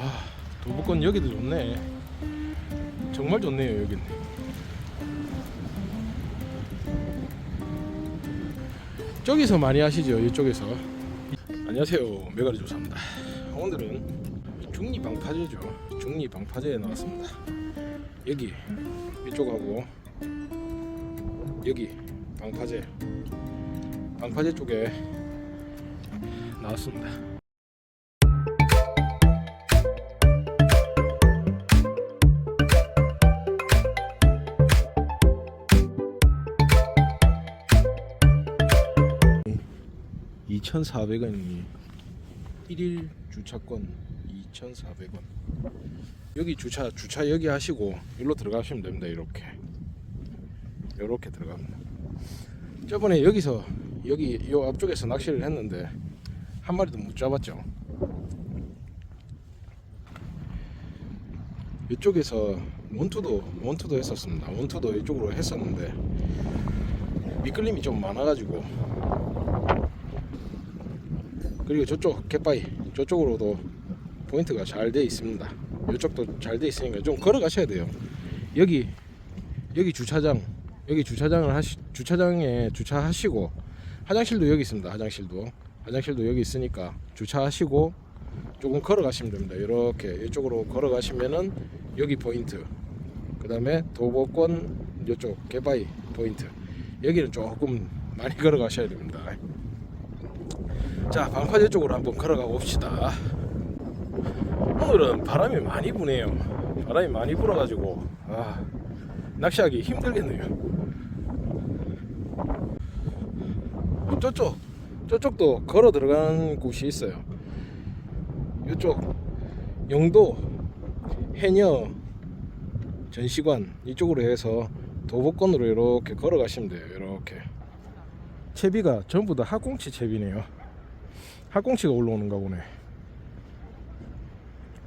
아 도보권 여기도 좋네. 정말 좋네요 여기는 저기서 많이 하시죠 이쪽에서? 안녕하세요 메가리 조사입니다. 오늘은 중리 방파제죠. 중리 방파제에 나왔습니다. 여기 이쪽하고 여기 방파제. 방파제 쪽에 나왔습니다 이천4 0 0원이 1일 주차권 2,400원. 여기 주차 주차 여기 하시고 일로 들어가시면 됩니다. 이렇게 이렇게 들어갑니다. 저번에 여기서 여기 요 앞쪽에서 낚시를 했는데 한 마리도 못 잡았죠. 이쪽에서 원투도 원투도 했었습니다. 원투도 이쪽으로 했었는데 미끌림이 좀 많아가지고 그리고 저쪽 갯바위 저쪽으로도 포인트가 잘 돼 있습니다. 이쪽도 잘 돼 있으니까 좀 걸어가셔야 돼요. 여기 여기 주차장 여기 주차장을 하시 주차장에 주차하시고 화장실도 여기 있습니다. 화장실도 화장실도 여기 있으니까 주차하시고 조금 걸어가시면 됩니다. 이렇게 이쪽으로 걸어가시면은 여기 포인트 그 다음에 도보권 이쪽 갯바위 포인트 여기는 조금 많이 걸어가셔야 됩니다. 자 방파제 쪽으로 한번 걸어가 봅시다. 오늘은 바람이 많이 부네요. 바람이 많이 불어가지고 아, 낚시하기 힘들겠네요. 저쪽 저쪽도 걸어 들어가는 곳이 있어요. 이쪽 영도 해녀 전시관 이쪽으로 해서 도보권으로 이렇게 걸어가시면 돼요 이렇게. 채비가 전부 다 학꽁치 채비네요 학꽁치가 올라오는가 보네.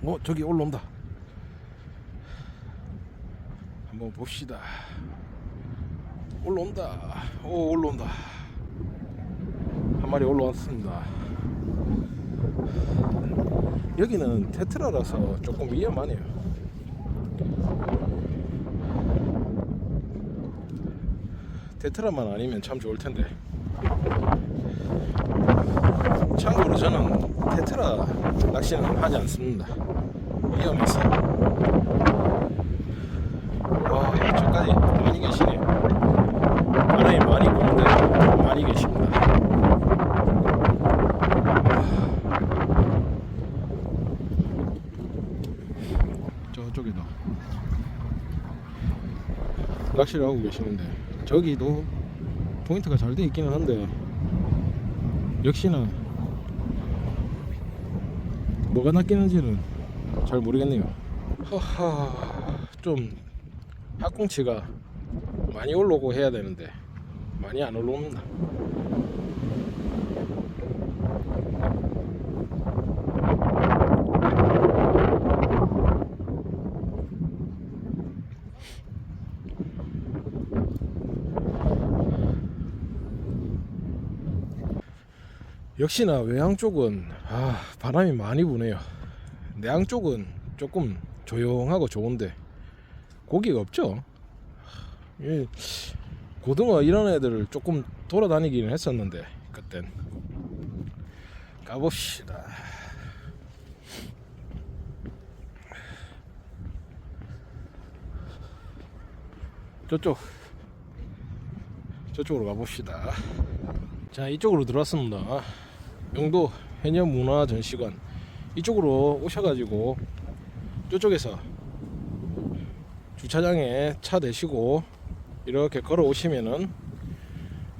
어 저기 올라온다. 한번 봅시다. 올라온다. 오 올라온다. 한 마리 올라왔습니다. 여기는 테트라라서 조금 위험하네요. 테트라만 아니면 참 좋을 텐데. 참고로 저는 테트라 낚시는 하지 않습니다. 위험해서. 와, 저까지 많이 계시네. 바람이 많이 부는데 많이 계십니다. 저쪽에도 낚시를 하고 계시는데 저기도 포인트가 잘 돼 있기는 한데 역시나 뭐가 낚이는지는 잘 모르겠네요. 하하 좀 학꽁치가 많이 올라오고 해야 되는데 많이 안 올라옵니다. 역시나 외항 쪽은 아, 바람이 많이 부네요. 내항 쪽은 조금 조용하고 좋은데 고기가 없죠. 이 고등어 이런 애들 조금 돌아다니기는 했었는데 그땐 가봅시다. 저쪽 저쪽으로 가봅시다. 자 이쪽으로 들어왔습니다. 영도 해녀 문화 전시관 이쪽으로 오셔가지고 이쪽에서 주차장에 차 대시고 이렇게 걸어 오시면은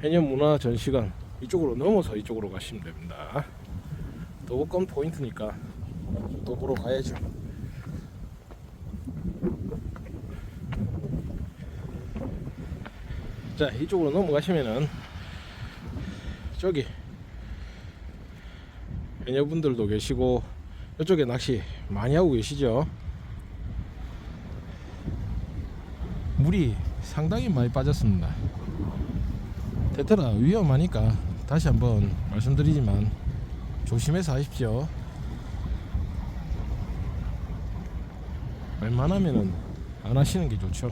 해녀 문화 전시관 이쪽으로 넘어서 이쪽으로 가시면 됩니다. 도보권 포인트니까 도보로 가야죠. 자 이쪽으로 넘어가시면은 저기 해녀분들도 계시고 이쪽에 낚시 많이 하고 계시죠 물이 상당히 많이 빠졌습니다 테트라 위험하니까 다시 한번 말씀드리지만 조심해서 하십시오 웬만하면은 안 하시는 게 좋죠.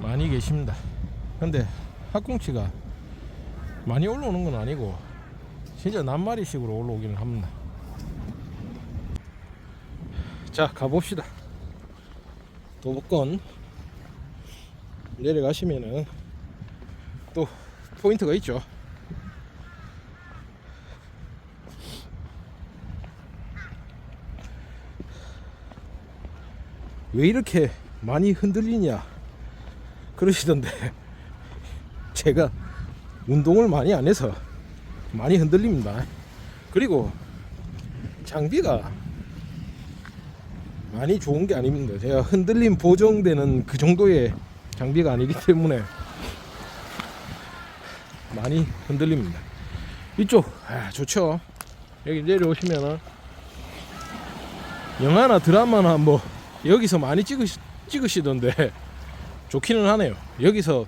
많이 계십니다. 근데 학꽁치가 많이 올라오는 건 아니고 진짜 낱마리식으로 올라오기는 합니다. 자 가봅시다. 도복권 내려가시면은 또 포인트가 있죠. 왜 이렇게 많이 흔들리냐 그러시던데 제가 운동을 많이 안 해서 많이 흔들립니다. 그리고 장비가 많이 좋은 게 아닙니다. 제가 흔들림 보정되는 그 정도의 장비가 아니기 때문에 많이 흔들립니다. 이쪽 아, 좋죠. 여기 내려오시면은 영화나 드라마나 뭐 여기서 많이 찍으시, 찍으시던데 좋기는 하네요. 여기서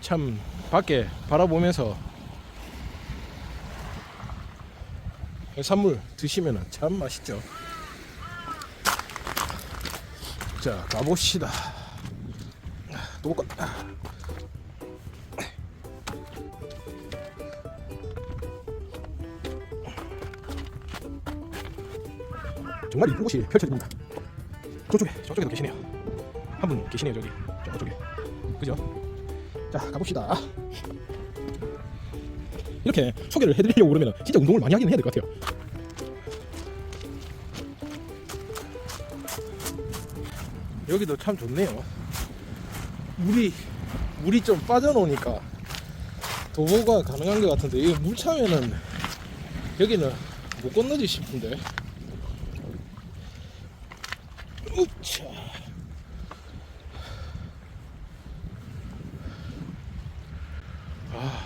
참 밖에 바라보면서 해산물 드시면 참 맛있죠. 자 가봅시다. 또 볼까? 정말 이쁜 곳이 펼쳐집니다. 저쪽에 저쪽에도 계시네요. 한 분 계시네요 저기 저쪽에 그죠? 자 가봅시다. 이렇게 소개를 해드리려고 그러면 진짜 운동을 많이 하긴 해야 될 것 같아요. 여기도 참 좋네요. 물이 물이 좀 빠져놓으니까 도보가 가능한 것 같은데 이게 물 차면은 여기는 못 건너지 싶은데. 우차. 아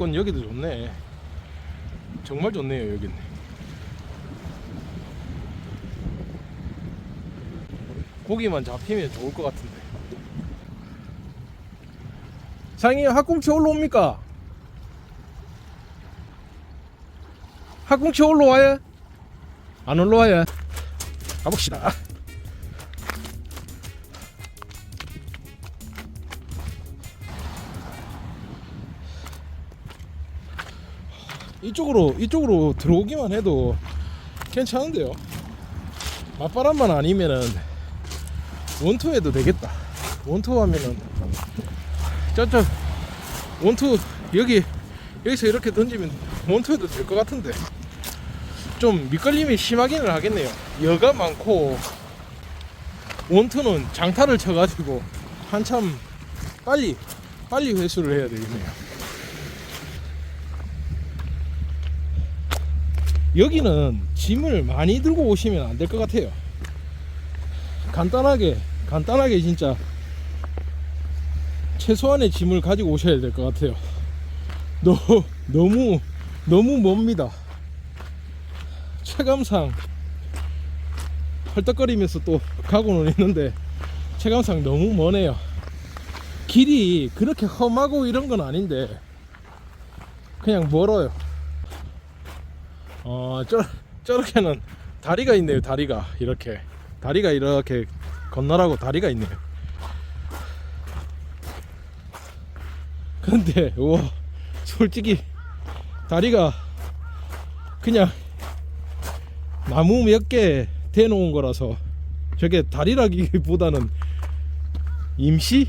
도보권 여기도 좋네. 정말 좋네요 여기는. 고기만 잡히면 좋을 것 같은데. 사장님 학꽁치 올라옵니까? 학꽁치 올라와요? 안 올라와요? 가봅시다. 이쪽으로 이쪽으로 들어오기만 해도 괜찮은데요. 맞바람만 아니면은 원투 해도 되겠다. 원투 하면은 저쪽 원투 여기 여기서 이렇게 던지면 원투 해도 될 것 같은데 좀 밑걸림이 심하기는 하겠네요. 여가 많고 원투는 장타를 쳐가지고 한참 빨리 빨리 회수를 해야 되겠네요. 여기는 짐을 많이 들고 오시면 안 될 것 같아요. 간단하게 간단하게 진짜 최소한의 짐을 가지고 오셔야 될 것 같아요. 너, 너무 너무 멉니다. 체감상 헐떡거리면서 또 가고는 있는데 체감상 너무 머네요. 길이 그렇게 험하고 이런 건 아닌데 그냥 멀어요. 어, 저, 저렇게는 다리가 있네요, 다리가. 이렇게. 다리가 이렇게 건너라고 다리가 있네요. 근데, 우와, 솔직히, 다리가 그냥 나무 몇 개 대놓은 거라서 저게 다리라기보다는 임시?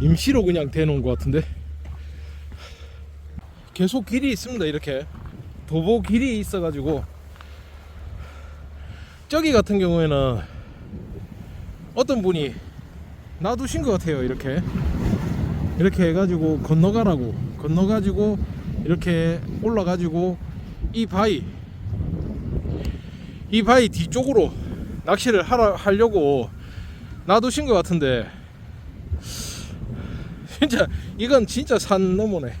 임시로 그냥 대놓은 것 같은데. 계속 길이 있습니다, 이렇게. 도보 길이 있어가지고 저기 같은 경우에는 어떤 분이 놔두신 것 같아요 이렇게. 이렇게 해가지고 건너가라고 건너가지고 이렇게 올라가지고 이 바위 이 바위 뒤쪽으로 낚시를 하라, 하려고 놔두신 것 같은데 진짜 이건 진짜 산 너머네.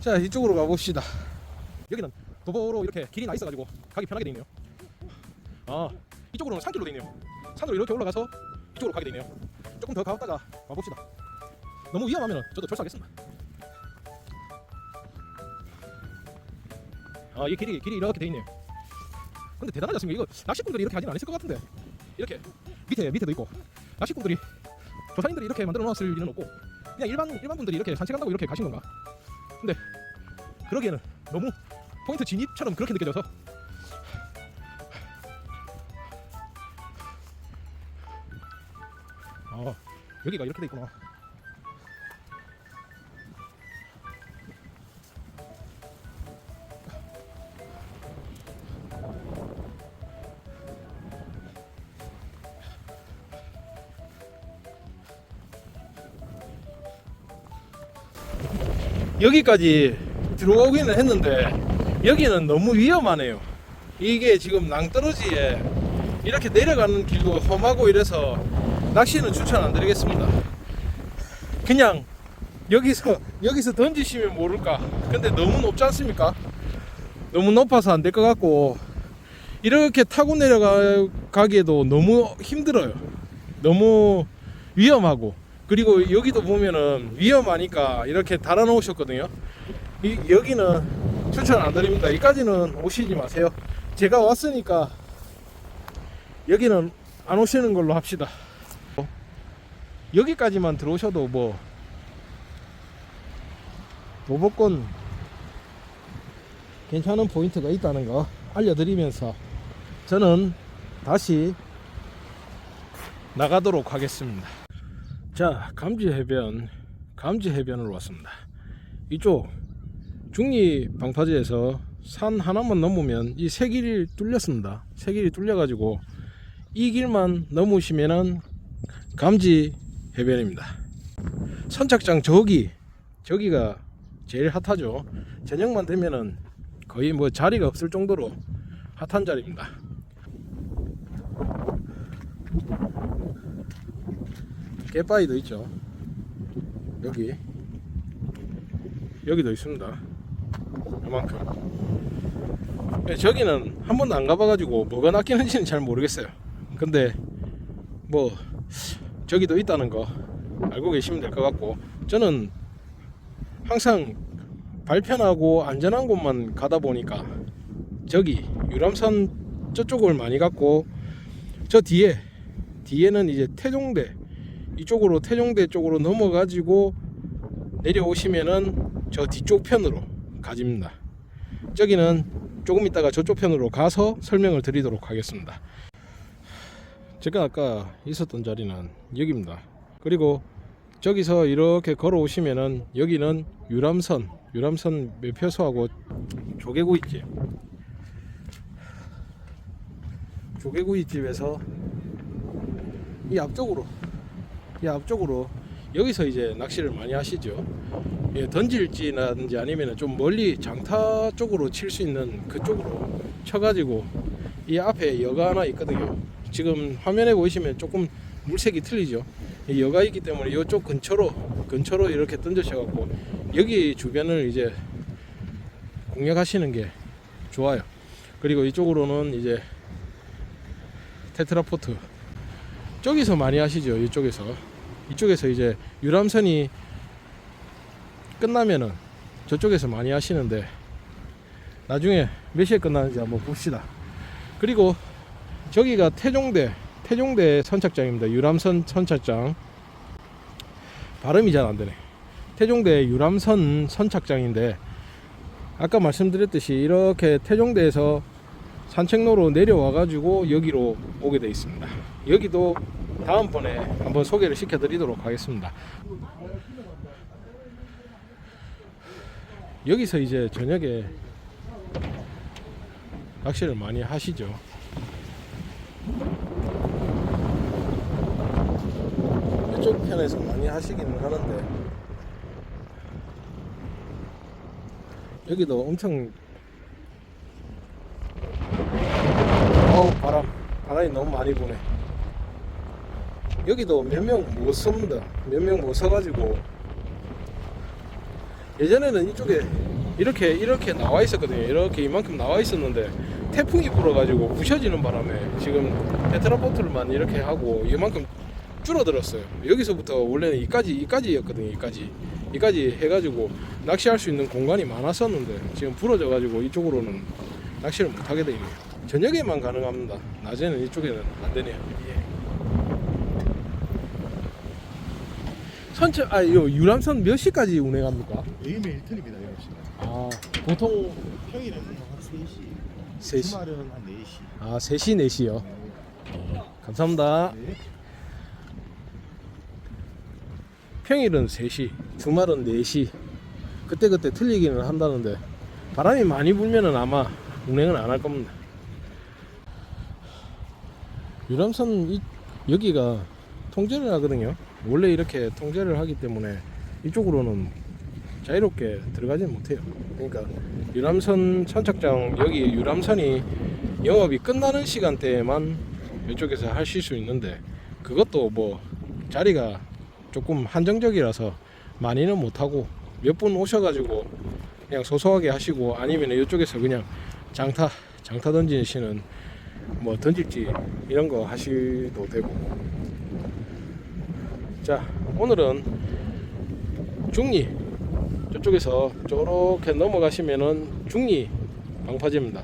자 이쪽으로 가봅시다 여기는 도보로 이렇게 길이 나 있어가지고 가기 편하게 돼 있네요. 아 이쪽으로는 산길로 돼 있네요. 산으로 이렇게 올라가서 이쪽으로 가게 돼 있네요. 조금 더 가다가 와봅시다. 너무 위험하면 저도 철수하겠습니다. 아이 길이 길이 이렇게 돼 있네요. 근데 대단하지 않습니까? 이거 낚시꾼들이 이렇게 하진 않았을 것 같은데 이렇게 밑에 밑에도 있고 낚시꾼들이 조사님들이 이렇게 만들어 놓았을 일은 없고 그냥 일반 일반 분들이 이렇게 산책한다고 이렇게 가신 건가? 근데 그러기에는 너무 포인트 진입처럼 그렇게 느껴져서 아 여기가 이렇게 돼 있구나. 여기까지 들어오기는 했는데 여기는 너무 위험하네요. 이게 지금 낭떠러지에 이렇게 내려가는 길도 험하고 이래서 낚시는 추천 안 드리겠습니다. 그냥 여기서 여기서 던지시면 모를까. 근데 너무 높지 않습니까? 너무 높아서 안 될 것 같고 이렇게 타고 내려가기에도 너무 힘들어요. 너무 위험하고 그리고 여기도 보면은 위험하니까 이렇게 달아 놓으셨거든요. 이, 여기는 추천 안 드립니다. 여기까지는 오시지 마세요. 제가 왔으니까 여기는 안 오시는 걸로 합시다. 여기까지만 들어오셔도 뭐 도보권 괜찮은 포인트가 있다는 거 알려드리면서 저는 다시 나가도록 하겠습니다. 자, 감지 해변, 감지 해변으로 왔습니다. 이쪽 중리 방파제에서 산 하나만 넘으면 이 세 길이 뚫렸습니다. 세 길이 뚫려가지고 이 길만 넘으시면은 감지 해변입니다. 선착장 저기 저기가 제일 핫하죠. 저녁만 되면은 거의 뭐 자리가 없을 정도로 핫한 자리입니다. 깨빠이도 있죠. 여기 여기도 있습니다. 이만큼. 예, 저기는 한 번도 안 가봐가지고 뭐가 낚이는지는 잘 모르겠어요. 근데 뭐 저기도 있다는 거 알고 계시면 될 것 같고 저는 항상 발편하고 안전한 곳만 가다 보니까 저기 유람선 저쪽을 많이 갔고 저 뒤에 뒤에는 이제 태종대 이쪽으로 태종대 쪽으로 넘어가지고 내려오시면은 저 뒤쪽 편으로 가집니다. 저기는 조금 있다가 저쪽 편으로 가서 설명을 드리도록 하겠습니다. 제가 아까 있었던 자리는 여기입니다. 그리고 저기서 이렇게 걸어오시면은 여기는 유람선, 유람선 매표소하고 조개구이집. 조개구이집에서 이 앞쪽으로, 이 앞쪽으로 여기서 이제 낚시를 많이 하시죠. 예, 던질지라든지 아니면 좀 멀리 장타 쪽으로 칠 수 있는 그쪽으로 쳐가지고 이 앞에 여가 하나 있거든요. 지금 화면에 보이시면 조금 물색이 틀리죠. 이 여가 있기 때문에 이쪽 근처로 근처로 이렇게 던져셔갖고 여기 주변을 이제 공략하시는 게 좋아요. 그리고 이쪽으로는 이제 테트라포트 저기서 많이 하시죠. 이쪽에서 이쪽에서 이제 유람선이 끝나면은 저쪽에서 많이 하시는데 나중에 몇 시에 끝나는지 한번 봅시다. 그리고 저기가 태종대 태종대 선착장입니다. 유람선 선착장 발음이 잘 안 되네. 태종대 유람선 선착장인데 아까 말씀드렸듯이 이렇게 태종대에서 산책로로 내려와 가지고 여기로 오게 되어 있습니다. 여기도 다음번에 한번 소개를 시켜드리도록 하겠습니다. 여기서 이제 저녁에 낚시를 많이 하시죠. 이쪽 편에서 많이 하시기는 하는데 여기도 엄청 어우 바람 바람이 너무 많이 부네 여기도 몇 명 못 섭니다. 몇 명 못 서가지고. 예전에는 이쪽에 이렇게 이렇게 나와 있었거든요. 이렇게 이만큼 나와 있었는데 태풍이 불어가지고 부셔지는 바람에 지금 테트라포트를만 이렇게 하고 이만큼 줄어들었어요. 여기서부터 원래는 이까지 이까지였거든요 이까지. 이까지 해가지고 낚시할 수 있는 공간이 많았었는데 지금 부러져가지고 이쪽으로는 낚시를 못하게 되네요. 저녁에만 가능합니다. 낮에는 이쪽에는 안 되네요. 예. 선체 아 이거 유람선 몇 시까지 운행합니까? 매일매일 틀립니다, 여시간 아 보통 평일에는 한 3시, 3시 주말은 한 4시. 아 3시 4시요. 감사합니다. 네. 평일은 3시, 주말은 4시. 그때그때 틀리기는 한다는데 바람이 많이 불면은 아마 운행은 안 할 겁니다. 유람선 이, 여기가 통제를 하거든요. 원래 이렇게 통제를 하기 때문에 이쪽으로는 자유롭게 들어가지는 못해요. 그러니까 유람선 선착장 여기 유람선이 영업이 끝나는 시간대에만 이쪽에서 하실 수 있는데 그것도 뭐 자리가 조금 한정적이라서 많이는 못하고 몇 분 오셔가지고 그냥 소소하게 하시고 아니면 이쪽에서 그냥 장타 장타 던지시는 뭐 던질지 이런 거 하셔도 되고 자 오늘은 중리 저쪽에서 저렇게 넘어가시면은 중리 방파제입니다.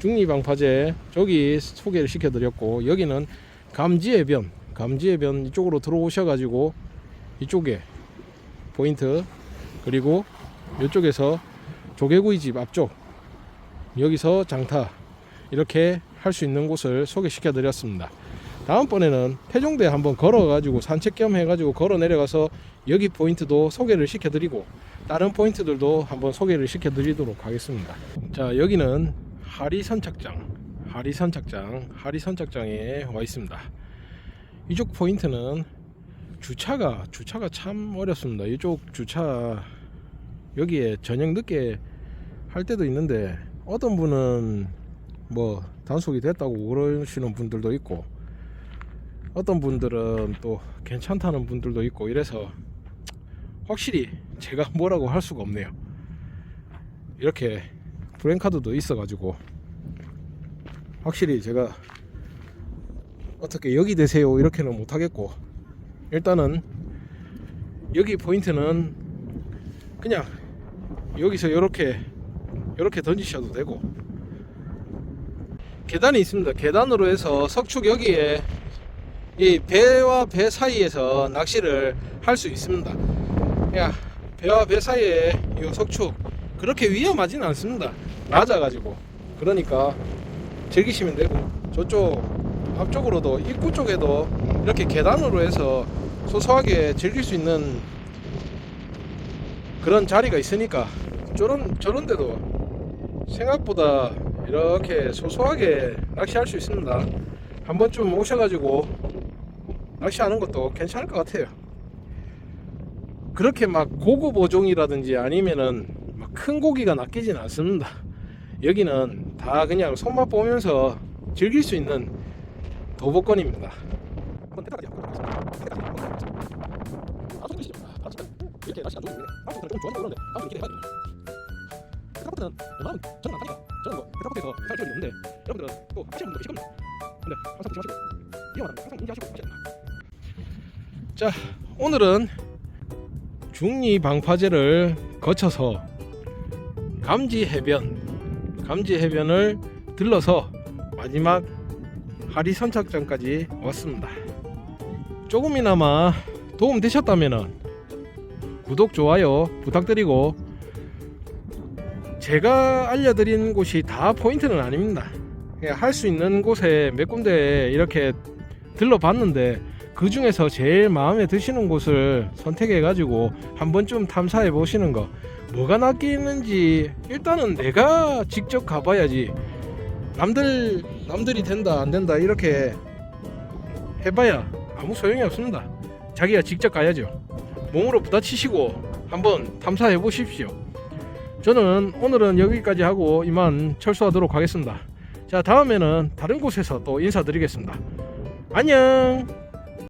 중리 방파제 저기 소개를 시켜드렸고 여기는 감지의 변 감지의 변 이쪽으로 들어오셔 가지고 이쪽에 포인트 그리고 이쪽에서 조개구이 집 앞쪽 여기서 장타 이렇게 할 수 있는 곳을 소개시켜 드렸습니다 다음번에는 태종대 한번 걸어 가지고 산책 겸 해가지고 걸어 내려가서 여기 포인트도 소개를 시켜 드리고 다른 포인트들도 한번 소개를 시켜 드리도록 하겠습니다 자 여기는 하리선착장 하리선착장 하리선착장에 와 있습니다 이쪽 포인트는 주차가 주차가 참 어렵습니다. 이쪽 주차 여기에 저녁 늦게 할 때도 있는데 어떤 분은 뭐 단속이 됐다고 그러시는 분들도 있고 어떤 분들은 또 괜찮다는 분들도 있고 이래서 확실히 제가 뭐라고 할 수가 없네요. 이렇게 브랜카드도 있어가지고 확실히 제가 어떻게 여기 되세요? 이렇게는 못하겠고 일단은 여기 포인트는 그냥 여기서 이렇게 이렇게 던지셔도 되고. 계단이 있습니다. 계단으로 해서 석축 여기에 이 배와 배 사이에서 낚시를 할 수 있습니다. 야 배와 배 사이에 이 석축 그렇게 위험하진 않습니다. 낮아 가지고. 그러니까 즐기시면 되고 저쪽 앞쪽으로도 입구 쪽에도 이렇게 계단으로 해서 소소하게 즐길 수 있는 그런 자리가 있으니까 저런 저런 데도 생각보다 이렇게 소소하게 낚시할 수 있습니다. 한 번쯤 오셔가지고 낚시하는 것도 괜찮을 것 같아요. 그렇게 막 고급 어종이라든지 아니면은 막큰 고기가 낚이진 않습니다. 여기는 다 그냥 손맛 보면서 즐길 수 있는 도보권입니다. 페타포트는 웬만하면 저는 안 타니까 저는 뭐 페타포트에서 살 적이 없는데 여러분들은 또 하시는 분도 계시거든요. 근데 항상 조심하시고 자, 오늘은 중리 방파제를 거쳐서 감지 해변 감지 해변을 들러서 마지막 하리 선착장까지 왔습니다. 조금이나마 도움 되셨다면 구독 좋아요 부탁드리고 제가 알려드린 곳이 다 포인트는 아닙니다. 할 수 있는 곳에 몇 군데 이렇게 들러봤는데 그 중에서 제일 마음에 드시는 곳을 선택해 가지고 한 번쯤 탐사해 보시는 거 뭐가 낚이는지 일단은 내가 직접 가봐야지 남들 남들이 된다 안 된다 이렇게 해봐야 아무 소용이 없습니다. 자기가 직접 가야죠. 몸으로 부딪히시고 한번 탐사해 보십시오. 저는 오늘은 여기까지 하고 이만 철수하도록 하겠습니다. 자 다음에는 다른 곳에서 또 인사드리겠습니다. 안녕.